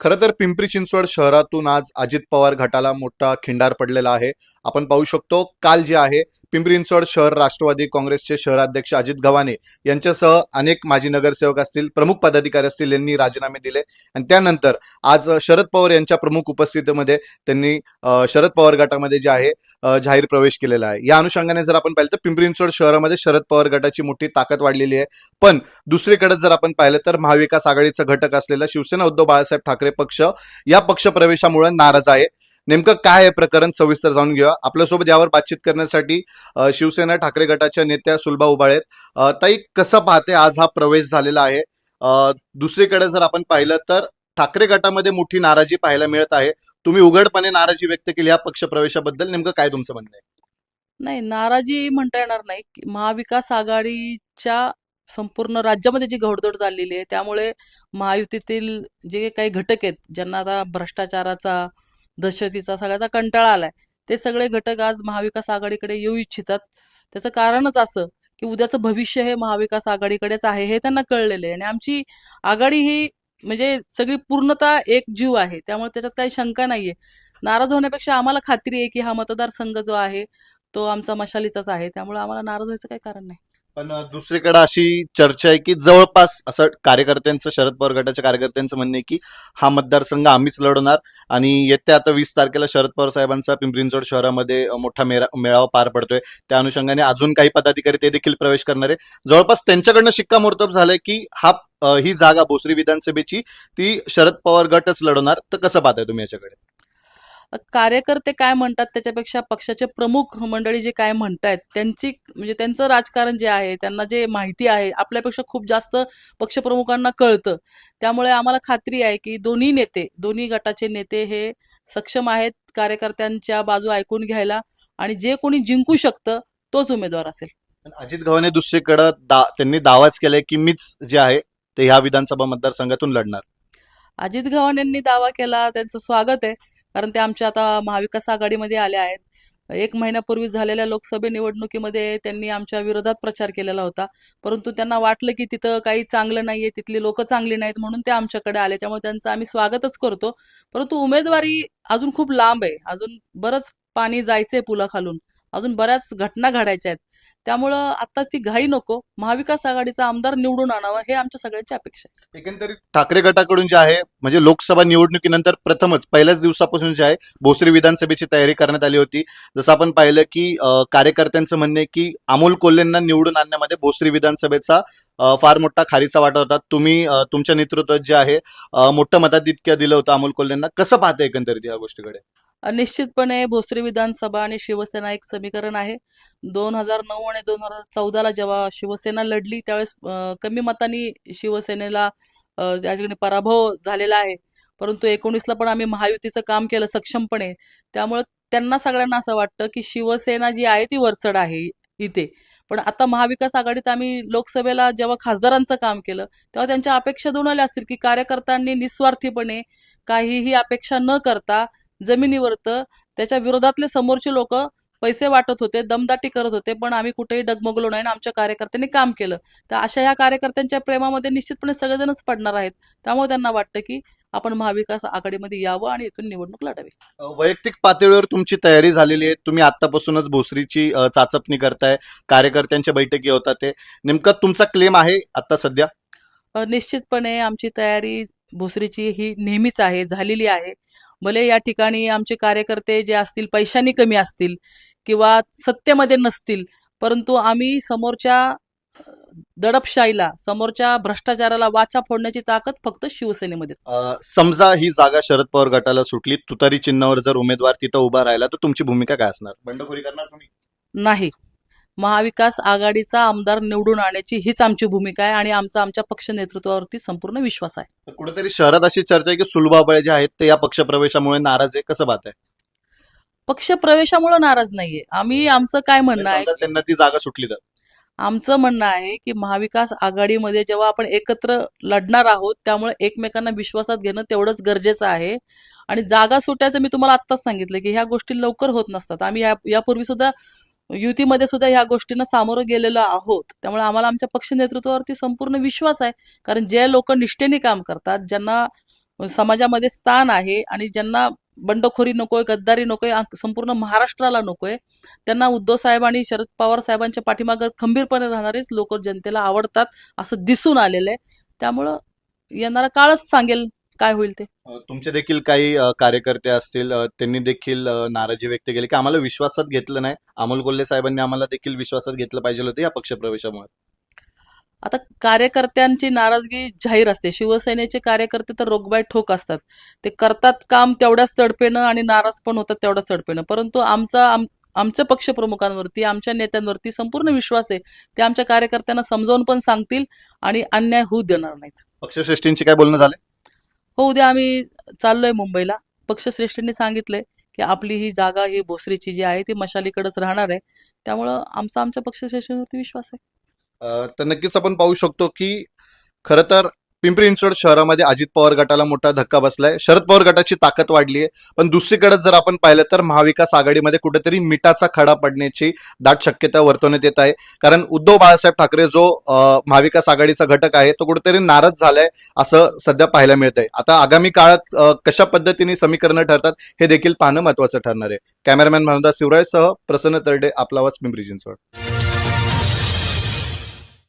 खरं तर पिंपरी चिंचवड शहरातून आज अजित पवार गटाला मोठा खिंडार पडलेला आहे. आपण पाहू शकतो काल जे आहे पिंपरी चिंचवड शहर राष्ट्रवादी काँग्रेसचे शहराध्यक्ष अजित गव्हाणे यांच्यासह अनेक माजी नगरसेवक असतील प्रमुख पदाधिकारी असतील यांनी राजीनामे दिले. आणि त्यानंतर आज शरद पवार यांच्या प्रमुख उपस्थितीमध्ये त्यांनी शरद पवार गटामध्ये जे आहे जाहीर प्रवेश केलेला आहे. या अनुषंगाने जर आपण पाहिलं तर पिंपरी चिंचवड शहरामध्ये शरद पवार गटाची मोठी ताकद वाढलेली आहे. पण दुसरीकडे जर आपण पाहिलं तर महाविकास आघाडीचा घटक असलेला शिवसेना उद्धव बाळासाहेब ठाकरे पक्ष या पक्ष प्रवेशामुळे नाराज आहे. नेमकं काय आहे प्रकरण सविस्तर जाणून घेऊया. आपल्यासोबत यावर बातचीत करण्यासाठी शिवसेना ठाकरे गटाच्या नेत्या सुलभा उबाळे आहेत. ताई कसं पाहते आज हा प्रवेश झालेला आहे? दुसरीकडे जर आपण पाहिलं तर ठाकरे गटामध्ये मोठी नाराजी पाहायला मिळत आहे. तुम्ही उघडपणे नाराजी व्यक्त केली या पक्ष प्रवेशाबद्दल नेमकं काय तुमचं म्हणणं आहे? नाही नाराजी म्हणता येणार नाही. महाविकास आघाडीच्या संपूर्ण राज्यामध्ये जी घोडदौड चाललेली आहे त्यामुळे महायुतीतील जे काही घटक आहेत ज्यांना आता भ्रष्टाचाराचा दहशतीचा सगळ्याचा कंटाळा आलाय ते सगळे घटक आज महाविकास आघाडीकडे येऊ इच्छितात. त्याचं कारणच असं की उद्याचं भविष्य हे महाविकास आघाडीकडेच आहे हे त्यांना कळलेलं आहे. आणि आमची आघाडी ही म्हणजे सगळी पूर्णतः एक जीव आहे त्यामुळे त्याच्यात काही शंका नाहीये. नाराज होण्यापेक्षा आम्हाला खात्री आहे की हा मतदारसंघ जो आहे तो आमचा मशालीचाच आहे त्यामुळे आम्हाला नाराज व्हायचं काही कारण नाही. पण दुसरीकडे अशी चर्चा आहे की जवळपास असं कार्यकर्त्यांचं शरद पवार गटाच्या कार्यकर्त्यांचं म्हणणं आहे की हा मतदारसंघ आम्हीच लढवणार. आणि येत्या आता वीस तारखेला शरद पवार साहेबांचा पिंपरी शहरामध्ये मोठा मेळावा पार पडतोय. त्या अनुषंगाने अजून काही पदाधिकारी ते देखील प्रवेश करणार आहे. जवळपास त्यांच्याकडनं शिक्कामोर्तब झालंय की हा ही जागा भोसरी विधानसभेची ती शरद पवार गटच लढवणार. तर कसं पाहताय तुम्ही याच्याकडे? कार्यकर्ते काय म्हणतात त्याच्यापेक्षा पक्षाचे प्रमुख मंडळी जे काय म्हणतायत त्यांची म्हणजे त्यांचं राजकारण जे आहे त्यांना जे माहिती आहे आपल्यापेक्षा खूप जास्त पक्षप्रमुखांना कळतं. त्यामुळे आम्हाला खात्री आहे की दोन्ही नेते दोन्ही गटाचे नेते हे सक्षम आहेत कार्यकर्त्यांच्या बाजू ऐकून घ्यायला आणि जे कोणी जिंकू शकतं तोच उमेदवार असेल. अजित गव्हाणे दुसरीकडं दा त्यांनी दावाच केलाय की मीच जे आहे ते ह्या विधानसभा मतदारसंघातून लढणार. अजित गव्हाण यांनी दावा केला त्यांचं स्वागत आहे. कारण ते आमच्या आता महाविकास आघाडीमध्ये आले आहेत. एक महिन्यापूर्वी झालेल्या लोकसभे निवडणुकीमध्ये त्यांनी आमच्या विरोधात प्रचार केलेला होता. परंतु त्यांना वाटलं की तिथं काही चांगलं नाहीये तिथली लोक चांगली नाहीत म्हणून ते आमच्याकडे आले. त्यामुळे त्यांचं आम्ही स्वागतच करतो. परंतु उमेदवारी अजून खूप लांब आहे. अजून बरंच पाणी जायचंय पुलाखालून. अजून बऱ्याच घटना घडायच्या आहेत. त्यामुळं आता ती घाई नको. महाविकास आघाडीचा आमदार निवडून आणावा हे आमच्या सगळ्यांची अपेक्षा आहे. एकंदरीत ठाकरे गटाकडून जे आहे म्हणजे लोकसभा निवडणुकीनंतर प्रथमच पहिल्याच दिवसापासून जे आहे भोसरी विधानसभेची तयारी करण्यात आली होती. जसं आपण पाहिलं की कार्यकर्त्यांचं म्हणणे की अमोल कोल्हेंना निवडून आणण्यामध्ये भोसरी विधानसभेचा फार मोठा खारीचा वाटा होता. तुम्ही तुमच्या नेतृत्वात जे आहे मोठं मताधिक्य दिलं होतं अमोल कोल्हेंना. कसं पाहतं एकंदरीत या गोष्टीकडे? निश्चितपणे भोसरी विधानसभा आणि शिवसेना एक समीकरण आहे. दोन हजार नऊ आणि दोन हजार चौदाला जेव्हा शिवसेना लढली त्यावेळेस कमी मतांनी शिवसेनेला ज्या या ठिकाणी पराभव झालेला आहे परंतु एकोणीसला पण आम्ही महायुतीचं काम केलं सक्षमपणे. त्यामुळे त्यांना सगळ्यांना असं वाटतं की शिवसेना जी आहे ती वरचढ आहे इथे. पण आता महाविकास आघाडीत आम्ही लोकसभेला जेव्हा खासदारांचं काम केलं तेव्हा त्यांच्या अपेक्षा दोन आल्या असतील की कार्यकर्त्यांनी निस्वार्थीपणे काहीही अपेक्षा न करता जमिनीवरतं त्याच्या विरोधातले समोरचे लोक पैसे वाटत होते दमदाटी करत होते पण आम्ही कुठेही डगमगलो नाही आणि आमच्या कार्यकर्त्यांनी काम केलं. तर अशा ह्या कार्यकर्त्यांच्या प्रेमामध्ये निश्चितपणे सगळेजणच पडणार आहेत. त्यामुळे त्यांना वाटतं की आपण महाविकास आघाडीमध्ये यावं आणि इथून निवडणूक लढावी. वैयक्तिक पातळीवर तुमची तयारी झालेली आहे. तुम्ही आतापासूनच भोसरीची चाचपणी करताय. कार्यकर्त्यांच्या बैठकी होतात ते. नेमका तुमचा क्लेम आहे आता सध्या? निश्चितपणे आमची तयारी भोसरीची ही नेहमीच आहे झालेली आहे. भले या ठिकाणी आमचे कार्यकर्ते जे असतील पैशांनी कमी असतील किंवा सत्तेमध्ये नसतील परंतु आम्ही समोरच्या दडपशाहीला समोरच्या भ्रष्टाचाराला वाचा फोडण्याची ताकद फक्त शिवसेनेमध्ये समजा ही जागा शरद पवार गटाला सुटली तुतारी चिन्हावर जर उमेदवार तिथं उभा राहिला तर तुमची भूमिका काय असणार? बंडखोरी करणार तुम्ही नाही. महाविकास आघाडीचा आमदार निवडून आणण्याची हीच आमची भूमिका आहे आणि आमचा आमच्या पक्ष नेतृत्वावरती संपूर्ण विश्वास आहे. तर कुठेतरी शहरात अशी चर्चा आहे की सुलभाबळे जे आहेत ते या पक्षप्रवेशामुळे नाराज आहे कसं पाहत आहे? पक्ष प्रवेशामुळे नाराज नाहीये. आम्ही आमचं काय म्हणणं आहे त्यांना ती जागा सुटली तर. आमचं म्हणणं आहे की महाविकास आघाडीमध्ये जेव्हा आपण एकत्र लढणार आहोत त्यामुळे एकमेकांना विश्वासात घेणं तेवढंच गरजेचं आहे. आणि जागा सुटायचं मी तुम्हाला आत्ताच सांगितलं की ह्या गोष्टी लवकर होत नसतात. आम्ही या यापूर्वी सुद्धा युतीमध्ये सुद्धा ह्या गोष्टींना सामोरं गेलेलो आहोत. त्यामुळे आम्हाला आमच्या पक्ष नेतृत्वावरती संपूर्ण विश्वास आहे. कारण जे लोक निष्ठेने काम करतात ज्यांना समाजामध्ये स्थान आहे आणि ज्यांना बंडखोरी नकोय गद्दारी नकोय संपूर्ण महाराष्ट्राला नकोय त्यांना उद्धव साहेब आणि शरद पवार साहेबांच्या पाठीमागे खंबीरपणे राहणारेच लोक जनतेला आवडतात असं दिसून आलेलं आहे त्यामुळं येणारा काळच सांगेल काय होईल ते? तुमचे देखील काही कार्यकर्ते असतील त्यांनी देखील नाराजी व्यक्त केली. की आम्हाला विश्वासात घेतलं नाही. अमोल कोल्हे साहेबांनी आम्हाला देखील विश्वासात घेतलं पाहिजे होतं या पक्षप्रवेशामुळे. आता कार्यकर्त्यांची नाराजगी जाहीर असते. शिवसेनेचे कार्यकर्ते तर रोगबाई ठोक असतात. ते करतात काम तेवढ्याच तडपेनं आणि नाराज पण होतात तेवढ्याच तडपेनं. परंतु आमचा आम आमच्या पक्षप्रमुखांवरती आमच्या नेत्यांवरती संपूर्ण विश्वास आहे. ते आमच्या कार्यकर्त्यांना समजावून पण सांगतील आणि अन्याय होऊ देणार नाहीत. पक्षश्रेष्ठींची काय बोलणं झालं हो उद्या आम्ही चाललोय मुंबईला. पक्षश्रेष्ठींनी सांगितलंय की आपली ही जागा ही भोसरीची जी आहे ती मशालीकडेच राहणार आहे. त्यामुळं आमचा आमच्या पक्षश्रेष्ठींवरती विश्वास आहे. तर नक्कीच आपण पाहू शकतो की खरं तर पिंपरी चिंचवड शहरामध्ये अजित पवार गटाला मोठा धक्का बसलाय. शरद पवार गटाची ताकद वाढली आहे. पण दुसरीकडे जर आपण पाहिलं तर महाविकास आघाडीमध्ये कुठेतरी मिठाचा खडा पडण्याची दाट शक्यता वर्तवण्यात येत आहे. कारण उद्धव बाळासाहेब ठाकरे जो महाविकास आघाडीचा घटक आहे तो कुठेतरी नाराज झालाय असं सध्या पाहायला मिळत आहे आता आगामी काळात कशा पद्धतीने समीकरणं ठरतात हे देखील पाहणं महत्वाचं ठरणार आहे. कॅमेरामॅन मनोदा शिवरायसह प्रसन्न तरडे आपला आवाज पिंपरी चिंचवड.